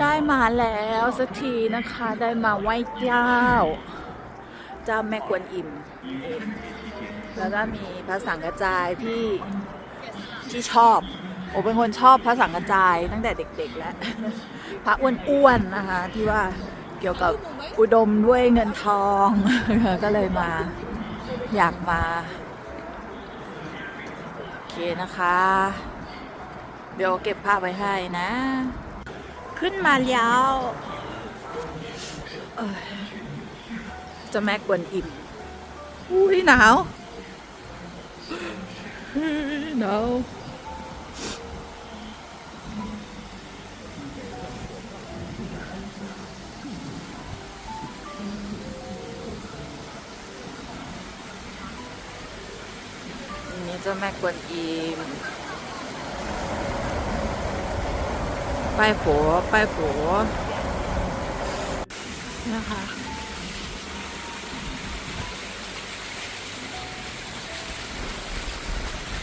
ได้มาแล้วสักทีนะคะได้มาไหว้เจ้า เจ้าแม่กวนอิม แล้วก็มีพระสังกระจายที่ที่ชอบโอเป็นคนชอบพระสังกระจายตั้งแต่เด็ก ๆ แล้ว พระอ้วนๆนะคะ ที่ว่าเกี่ยวกับอุดมด้วยเงินทอง ก็เลยมาอยากมา โอเคนะคะ เดี๋ยวเก็บภาพไว้ให้นะ ขึ้นมาแล้วเอ้ยเจะแม่กวนอิ่มอุ้ยหนาวอุ๊ยหนาวอันนี้เจ้าแม่กวนอิม ป้ายโฝป้ายโฝนะคะ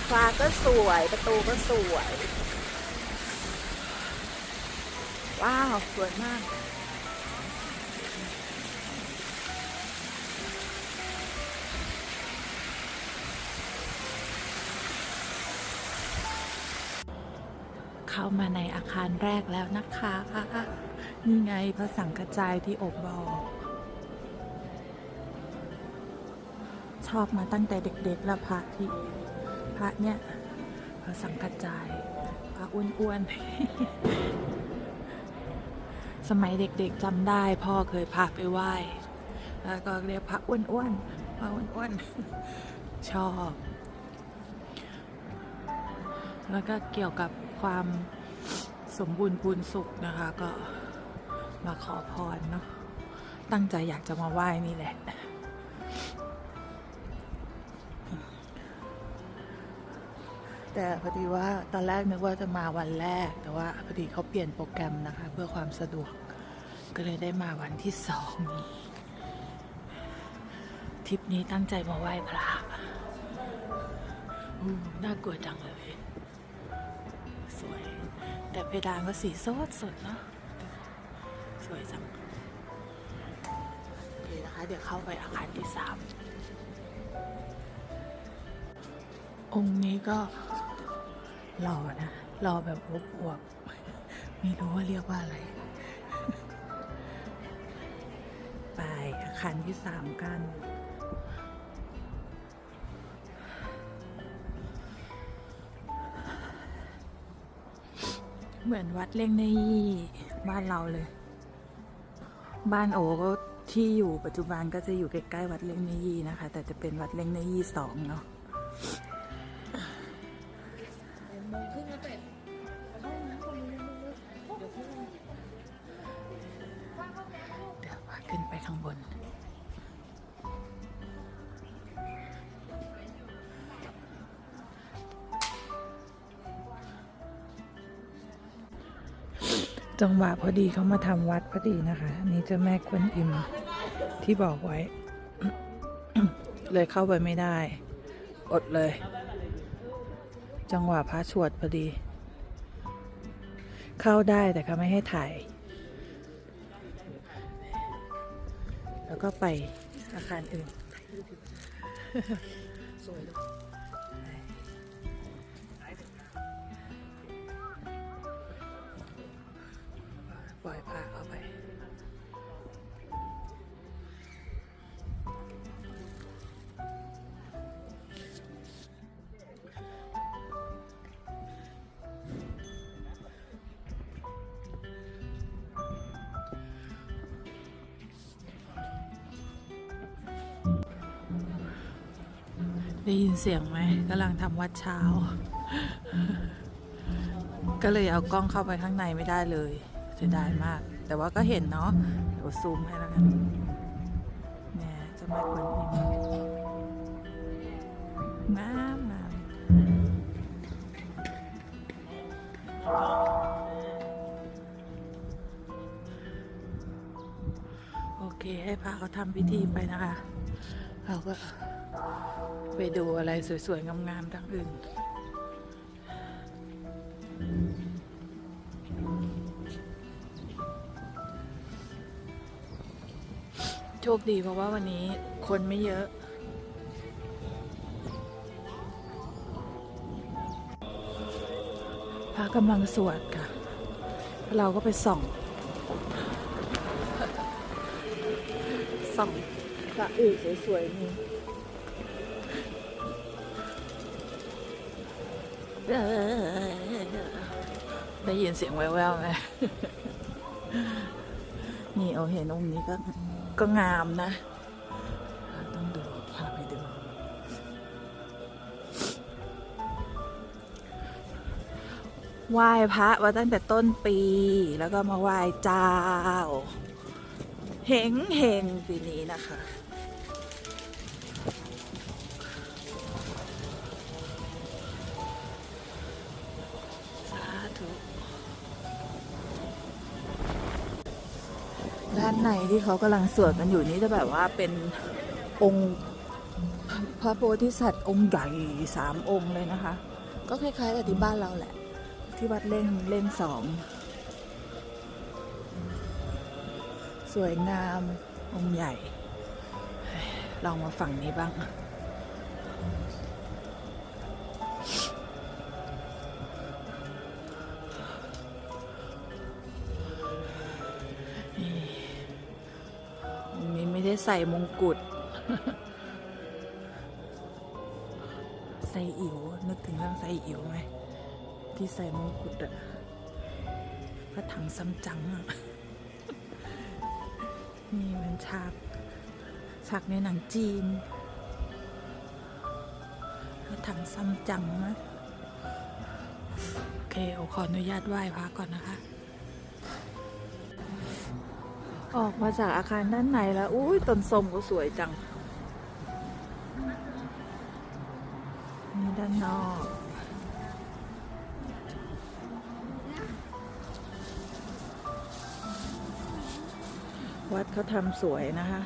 ฟ้าก็สวยประตูก็สวย ว้าว สวยมาก เข้ามาในอาคารแรกแล้วนะคะ นี่ไงพระสังกระจายที่อบบอก ชอบมาตั้งแต่เด็กๆแล้วพระที่พระเนี่ยพระสังกระจายพระอ้วนๆ สมัยเด็กๆจำได้พ่อเคยพาไปไหว้แล้วก็เรียกพระอ้วนๆพระอ้วนๆชอบ แล้วก็เกี่ยวกับ ความสมบูรณ์พูนสุขนะคะ ก็มาขอพรเนาะตั้งใจอยากจะมาไหว้นี่แหละ แต่พอดีว่าตอนแรกนึกว่าจะมาวันแรก แต่ว่าพอดีเขาเปลี่ยนโปรแกรมนะคะ เพื่อความสะดวกก็เลยได้มาวันที่สองนี้ทริปนี้ตั้งใจมาไหว้พระน่ากลัวจังเลย แต่เพดานก็สีสดสดเนาะสวยจังโอเคนะคะ เดี๋ยวเข้าไปอาคารที่สามองค์นี้ก็หล่อนะหล่อแบบอวบๆไม่รู้ว่าเรียกว่าอะไร ไปอาคารที่สามกัน เหมือนวัดเล่งในยี่บ้านเราเลย บ้านโอก็ที่อยู่ปัจจุบันก็จะอยู่ใกล้ๆวัดเล่งในยี่นะคะ แต่จะเป็นวัดเล่งในยี่สองเนาะ จังหวะพอดีเขามาทำวัดพอดีนะคะอันนี่เจะแม่กวนอิมที่บอกไว้ เลยเข้าไปไม่ได้ อดเลย จังหวะพระสวดพอดี เข้าได้แต่เขาไม่ให้ถ่าย แล้วก็ไปอาคารอื่นสวยเลย ได้ยินเสียงไหมกำลังทำวัดเช้า ก็เลยเอากล้องเข้าไปข้างในไม่ได้เลยเสียดายมาก แต่ว่าก็เห็นเนาะเดี๋ยวซูมให้แล้วกันเนี่ยเจะแม่กวนอิมน้ำน้ำโอเคให้พระเขาทำพิธีไปนะคะเราก็ ไปดูอะไรสวยๆ งามๆทั้งอื่น โชคดีเพราะว่าวันนี้คนไม่เยอะพระกำลังสวดค่ะ เราก็ไปส่อง ส่องพระอื่นสวยๆนี้ ได้ยินเสียงแว่วๆไหมนี่เอาเห็นองค์นี้ก็ก็งามนะ ต้องดูพาไปดู ไหว้พระมาตั้งแต่ต้นปี แล้วก็มาไหว้เจ้าเฮงเฮงปีนี้นะคะ ที่เขากำลังสวดกันอยู่นี่จะแบบว่าเป็นองค์พระโพธิสัตว์องค์ใหญ่สามองค์เลยนะคะ ก็คล้ายๆกับที่บ้านเราแหละ ที่วัดเล่งเล่งสองสวยงามองค์ใหญ่ ลองมาฝั่งนี้บ้าง ใส่มงกุฎใส่อิ๋วนึกถึงเรื่องใส่อิ๋วไหมที่ใส่มงกุฎอะพระถังซัมจังอะนี่มันฉากฉากในหนังจีนพระถังซัมจังนะโอเคโอขออนุญาตไหว้พระก่อนนะคะ ออกมาจากอาคารด้านในแล้ว อุ้ยต้นส้มก็สวยจัง นี่ด้านนอก วัดเขาทำสวยนะคะ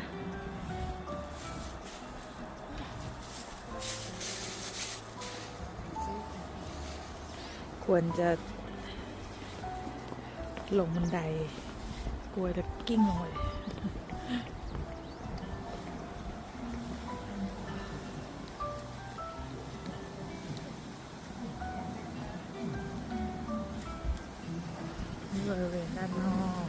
ควรจะลงบันได กลัวจะกิ้งลงไปนี่บริเวณด้านนอก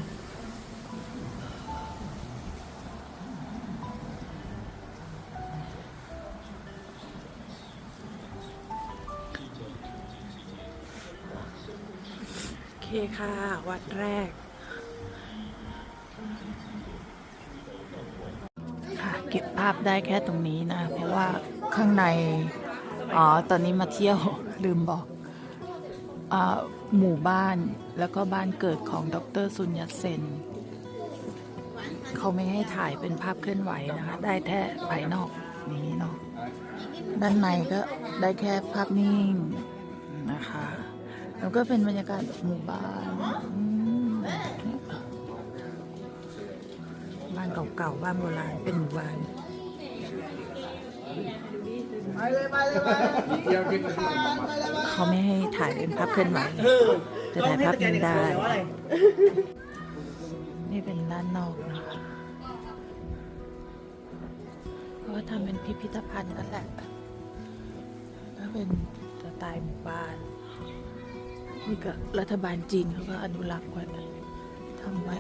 โอเคค่ะ วัดแรก ค่ะเก็บ ภาพได้แค่ตรงนี้นะ เพราะว่าข้างใน อ๋อ ตอนนี้มาเที่ยวลืมบอกอหมู่บ้านแล้วก็บ้านเกิดของดรซุนยัตเซน เขาไม่ให้ถ่ายเป็นภาพเคลื่อนไหวนะคะ ได้แค่ภายนอกนี้เนาะด้านในก็ได้แค่ภาพนิ่งนะคะ แล้วก็เป็นบรรยากาศหมู่บ้านบ้านเก่าๆบ้านโบราณเป็นหมู่บ้าน เขาไม่ให้ถ่ายเป็นภาพเคลื่อนไหวจะถ่ายภาพนิ่งได้ นี่เป็นด้านนอกนะคะเพราะว่าทำเป็นพิพิธภัณฑ์นั่นแหละก็เป็นสไตล์หมู่บ้านนี่ก็รัฐบาลจีนเขาก็อนุรักษ์ไว้ทำไว้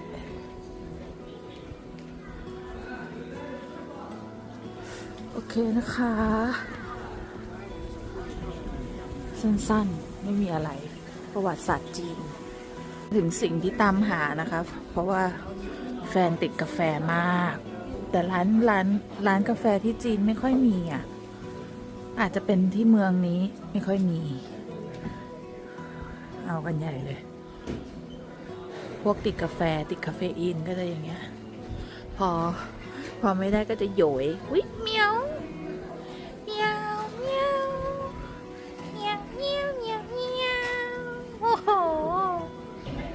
โอเคนะคะ สั้นๆ ไม่มีอะไร ประวัติศาสตร์จีน ถึงสิ่งที่ตามหานะคะ เพราะว่าแฟนติดกาแฟมาก แต่ร้านร้านร้านกาแฟที่จีนไม่ค่อยมีอะ อาจจะเป็นที่เมืองนี้ไม่ค่อยมี เอากันใหญ่เลย พวกติดกาแฟติดคาเฟอีนก็จะอย่างเงี้ย พอ พอไม่ได้ก็จะโหยวิเมียวเมียวเมียวเมียวเมียวเมียวเมียวโอ้โห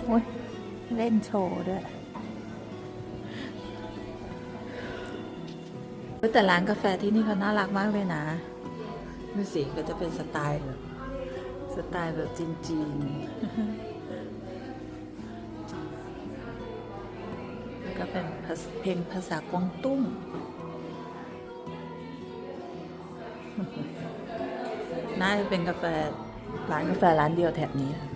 โอยเล่นโชว์ด้วยเฮ้ยแต่ร้านกาแฟที่นี่เขาน่ารักมากเลยนะดูสิก็จะเป็นสไตล์แบบสไตล์แบบจีนๆ ก็เป็นภาษเพลงภาษากวางตุ้ง น่าจะเป็นกาแฟร้านกาแฟร้านเดียวแถบนี้นะ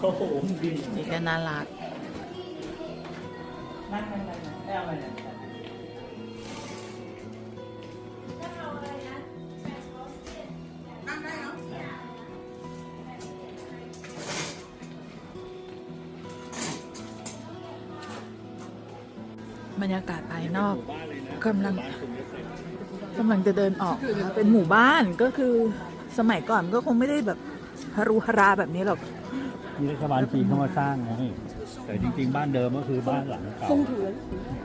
โอ้โหดีนี่ก็น่ารักนั่งนั่งนั่งนั่งได้อะไร บรรยากาศภายนอกบ้านเลยนะกำลังบ้านคุณเยอะเลยกำลังจะเดินออกนะคะเป็นหมู่บ้านก็คือสมัยก่อนก็คงไม่ได้แบบฮารุฮาราแบบนี้หรอกมีรัฐบาลจีนเข้ามาสร้างไงแต่จริง ๆ บ้านเดิมก็คือบ้านหลังเก่า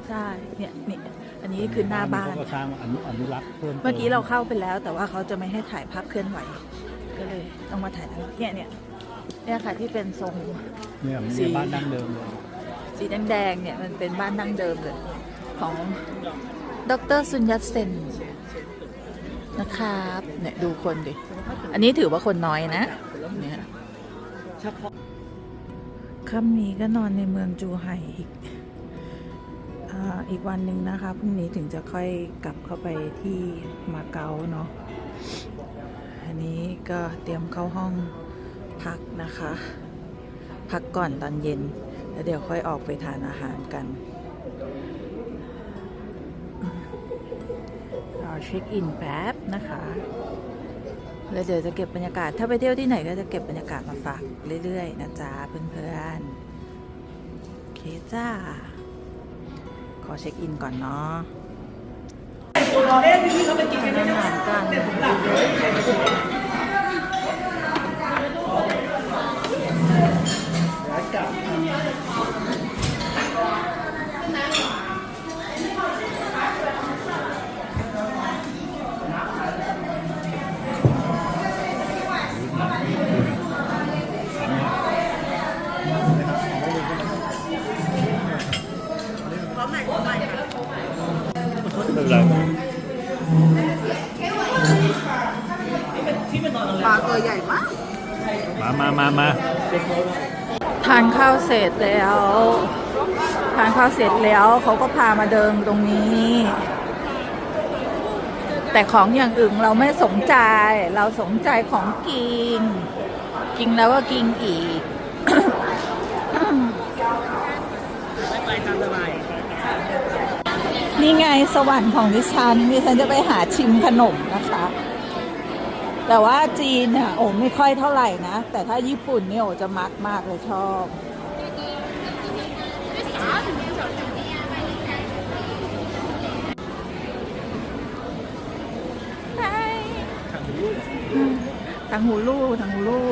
ใช่เนี่ยนี่อันนี้คือหน้าบ้านเขาก็สร้างอนุอนุรักษ์เพิ่มติเมื่อกี้เราเข้าไปแล้ว แต่ว่าเขาจะไม่ให้ถ่ายภาพเคลื่อนไหว ก็เลยต้องมาถ่ายทางนี้เนี่ยเนี่ยเนี่ยค่ะที่เป็นทรงเนี่ยมันสีเป็นบ้านดั้งเดิมเลย สีแดงๆเนี่ยมันเป็นบ้านดั้งเดิมเลยของดรซุนยัตเซนนะครับเนี่ยดูคนดิ อันนี้ถือว่าคนน้อยนะเนี่ยค่ำนี้ก็นอนในเมืองจูไห่อีกอาอีกวันหนึ่งนะคะพรุ่งนี้ถึงจะค่อยกลับเข้าไปที่มาเก๊าเนาะอันนี้ก็เตรียมเข้าห้องพักนะคะ พักก่อนตอนเย็น แล้วเดี๋ยวค่อยออกไปทานอาหารกัน รอเช็คอินแป๊บนะคะแล้วเดี๋ยวจะเก็บบรรยากาศ ถ้าไปเที่ยวที่ไหนก็จะเก็บบรรยากาศมาฝากเรื่อยๆ นะจ๊ะเพื่อนๆ โอเคจ้า ขอเช็คอินก่อนเนาะอาหารกัน ปลาตัวใหญ่มาก มามามามาทานข้าวเสร็จแล้วทานข้าวเสร็จแล้วเขาก็พามาเดินตรงนี้ แต่ของอย่างอื่นเราไม่สนใจ เราสนใจของกิน กินแล้วก็กินอีกไปตามสบายนี่ไงสวรรค์ของดิฉันดิฉันจะไปหาชิมขนมนะคะ แต่ว่าจีนเนี่ยโอ้ไม่ค่อยเท่าไหร่นะ แต่ถ้าญี่ปุ่นเนี่ยโอ้จะมักมากเลยชอบทางหูลู่ทางหูลู่